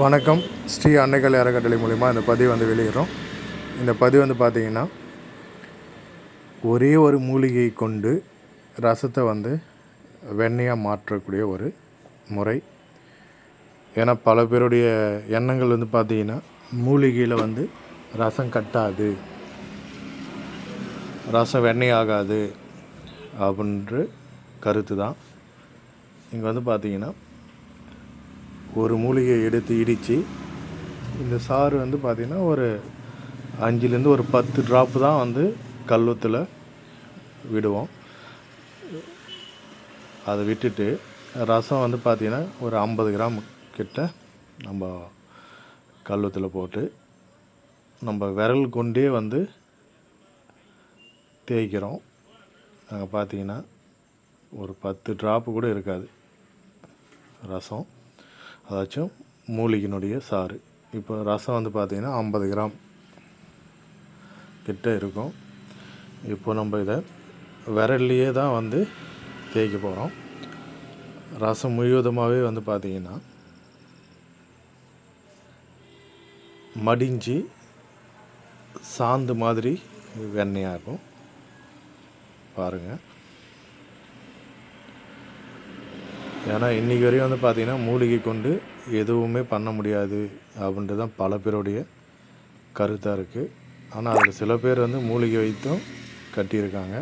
வணக்கம். ஸ்ரீ அன்னைக்கலை அறக்கட்டளை மூலிமா இந்த பதிவு வந்து வெளியிடுறோம். இந்த பதிவு வந்து பார்த்திங்கன்னா ஒரே ஒரு மூலிகை கொண்டு ரசத்தை வந்து வெண்ணையாக மாற்றக்கூடிய ஒரு முறை. ஏன்னா பல பேருடைய எண்ணங்கள் வந்து பார்த்திங்கன்னா மூலிகையில் வந்து ரசம் கட்டாது. ரசம் வெண்ணெய் ஆகாது அப்படின்ற கருத்து தான் இங்கே வந்து பார்த்திங்கன்னா ஒரு மூலிகையை எடுத்து இடித்து இந்த சாறு வந்து பார்த்திங்கன்னா ஒரு அஞ்சுலேருந்து ஒரு பத்து ட்ராப்பு தான் வந்து கல்வத்தில் விடுவோம். அதை விட்டுட்டு ரசம் வந்து பார்த்திங்கன்னா ஒரு ஐம்பது கிராம் கிட்ட நம்ம கல்வத்தில் போட்டு நம்ம விரல் கொண்டே வந்து தேய்க்கிறோம். நாங்கள் பார்த்தீங்கன்னா ஒரு பத்து ட்ராப்பு கூட இருக்காது ரசம். அதாச்சும் மூலிகையினுடைய சாறு. இப்போ ரசம் வந்து பார்த்திங்கன்னா ஐம்பது கிராம் கிட்ட இருக்கும். இப்போ நம்ம இதை விரல்லையே தான் வந்து தேய்க்க போகிறோம் ரசம் முழுவதுமாகவே வந்து பார்த்திங்கன்னா மடிஞ்சு சாந்து மாதிரி வெண்ணெயாக இருக்கும். பாருங்கள் ஏன்னா இன்றைக்கி வரையும் வந்து பார்த்திங்கன்னா மூலிகை கொண்டு எதுவுமே பண்ண முடியாது அப்படின்ட்டு தான் பல பேருடைய கருத்தாக இருக்குது ஆனால் அதில் சில பேர் வந்து மூலிகை வைத்தும் கட்டியிருக்காங்க.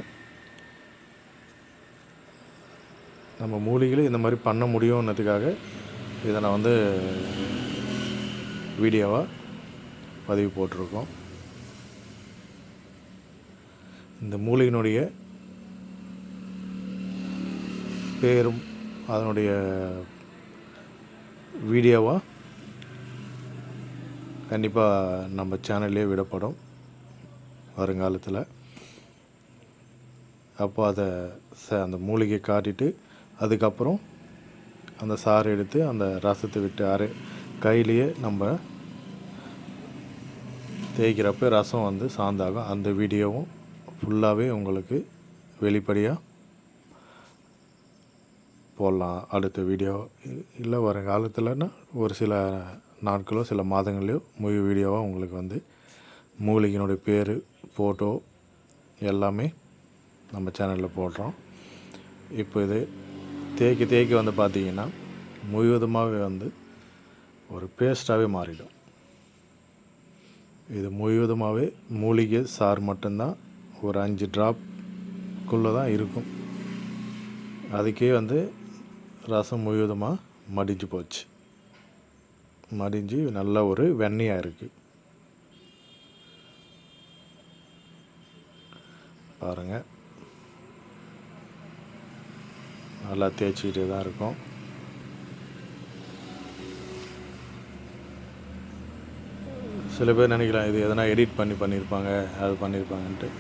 நம்ம மூலிகையில் இந்த மாதிரி பண்ண முடியும்ன்றதுக்காக இதை நான் வந்து வீடியோவாக பதிவு போட்டிருக்கோம். இந்த மூலிகையினுடைய பேரும் அதனுடைய வீடியோவாக கண்டிப்பாக நம்ம சேனல்லே விடப்படும் வருங்காலத்தில். அப்போ அதை ச அந்த மூலிகையை காட்டிட்டு அதுக்கப்புறம் அந்த சாறு எடுத்து அந்த ரசத்தை விட்டு அரை கையிலேயே நம்ம தேய்க்கிறப்ப ரசம் வந்து சாந்தாகும். அந்த வீடியோவும் ஃபுல்லாகவே உங்களுக்கு வெளிப்படையாக போடலாம் அடுத்த வீடியோ. இல்லை வருங்காலத்தில்னா ஒரு சில நாட்களோ சில மாதங்களையோ முழு வீடியோவாக உங்களுக்கு வந்து மூலிகையினுடைய பேர் ஃபோட்டோ எல்லாமே நம்ம சேனலில் போடுறோம். இப்போ இது தேய்க்க தேய்க்க வந்து பார்த்தீங்கன்னா முழுவதுமாகவே வந்து ஒரு பேஸ்ட்டாகவே மாறிடும். இது முழுவதுமாகவே மூலிகை சார் மட்டும்தான் ஒரு அஞ்சு ட்ராப்குள்ளே தான் இருக்கும். அதுக்கே வந்து ரசம் முழுவதுமாக மடிஞ்சு போச்சு. மடிஞ்சு நல்ல ஒரு வெண்ணையாக இருக்குது பாருங்கள் நல்லா தேய்ச்சிக்கிட்டே தான் இருக்கும். சில பேர் நினைக்கலாம் இது எதனா எடிட் பண்ணி பண்ணியிருப்பாங்க அது பண்ணியிருப்பாங்கன்ட்டு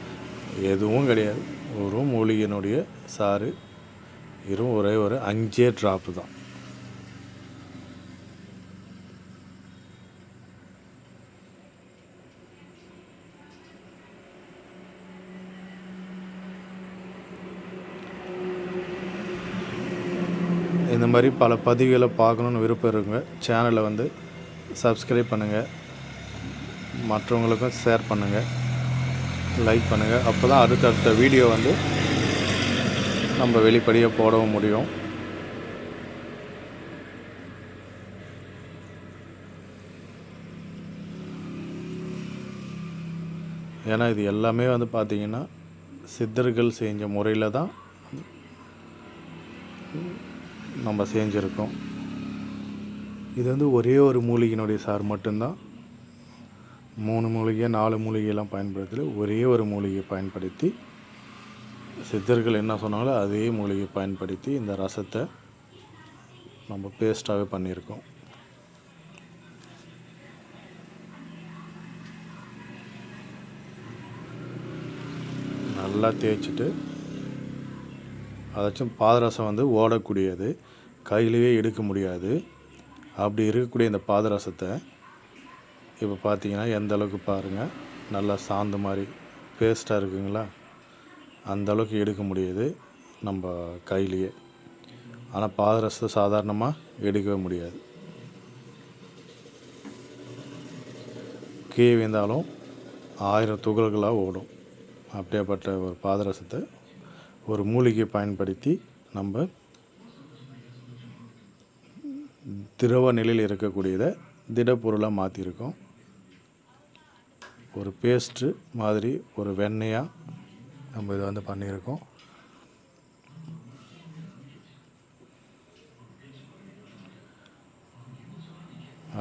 எதுவும் கிடையாது. ஒரு மூலிகையினுடைய சாறு வெறும் ஒரே ஒரு அஞ்சே ட்ராப்பு தான். இந்த மாதிரி பல பதிவுகளை பார்க்கணுன்னு விருப்பம் இருக்குங்க. சேனலை வந்து சப்ஸ்கிரைப் பண்ணுங்கள் மற்றவங்களுக்கும் ஷேர் பண்ணுங்கள் லைக் பண்ணுங்கள் அப்போ தான் அடுத்தடுத்த வீடியோ வந்து நம்ம வெளிப்படையாக போடவும் முடியும். ஏன்னா இது எல்லாமே வந்து பார்த்திங்கன்னா சித்தர்கள் செஞ்ச முறையில் தான் நம்ம செஞ்சுருக்கோம். இது வந்து ஒரே ஒரு மூலிகையினுடைய சார் மட்டும்தான். மூணு மூலிகை நாலு மூலிகையெல்லாம் பயன்படுத்தல ஒரே ஒரு மூலிகையை பயன்படுத்தி சித்தர்கள் என்ன சொன்னாங்களோ அதே மூலிகை பயன்படுத்தி இந்த ரசத்தை நம்ம பேஸ்ட்டாகவே பண்ணியிருக்கோம். நல்லா தேய்ச்சிட்டு அதாச்சும் பாதரசம் வந்து ஓடக்கூடியது. கையிலேயே எடுக்க முடியாது. அப்படி இருக்கக்கூடிய இந்த பாதரசத்தை இப்போ பார்த்தீங்கன்னா எந்த அளவுக்கு பாருங்கள் நல்லா சாந்து மாதிரி பேஸ்ட்டாக இருக்குங்களா? அந்த அளவுக்கு எடுக்க முடியுது நம்ம கையிலேயே. ஆனால் பாதரசத்தை சாதாரணமாக எடுக்கவே முடியாது. கீழே விழுந்தாலும் ஆயிரம் துகள்களாக ஓடும். அப்படியேப்பட்ட ஒரு பாதரசத்தை ஒரு மூலிகை பயன்படுத்தி நம்ம திரவ நிலையில் இருக்கக்கூடியதை திடப்பொருளாக மாற்றிருக்கோம். ஒரு பேஸ்ட்டு மாதிரி ஒரு வெண்ணெயாக நம்ம இதை வந்து பண்ணியிருக்கோம்.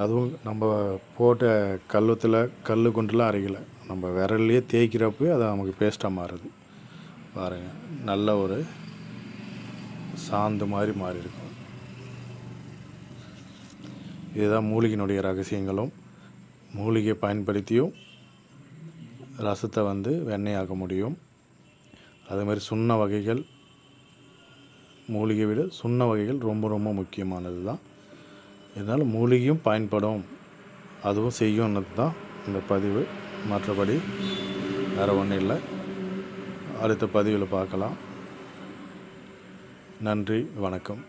அதுவும் நம்ம போட்ட கல்லத்தில் கல் குண்டுலாம் அரைக்கல. நம்ம விரல்லையே தேய்க்கிறப்ப அது நமக்கு பேஸ்ட்டாக மாறுது. பாருங்கள் நல்ல ஒரு சாந்து மாதிரி மாறி இருக்கும் இதுதான் மூலிகையினுடைய ரகசியங்களும். மூலிகையை பயன்படுத்தியும் ரசத்தை வந்து வெண்ணெயாக்க முடியும். அதே மாதிரி சுண்ண வகைகள் மூலிகை விட சுண்ண வகைகள் ரொம்ப ரொம்ப முக்கியமானது தான். இதனால் மூலிகையும் பயன்படும். அதுவும் செய்யும்னது தான் இந்த பதிவு. மற்றபடி வேறு ஒன்றும் இல்லை. அடுத்த பதிவில் பார்க்கலாம். நன்றி வணக்கம்.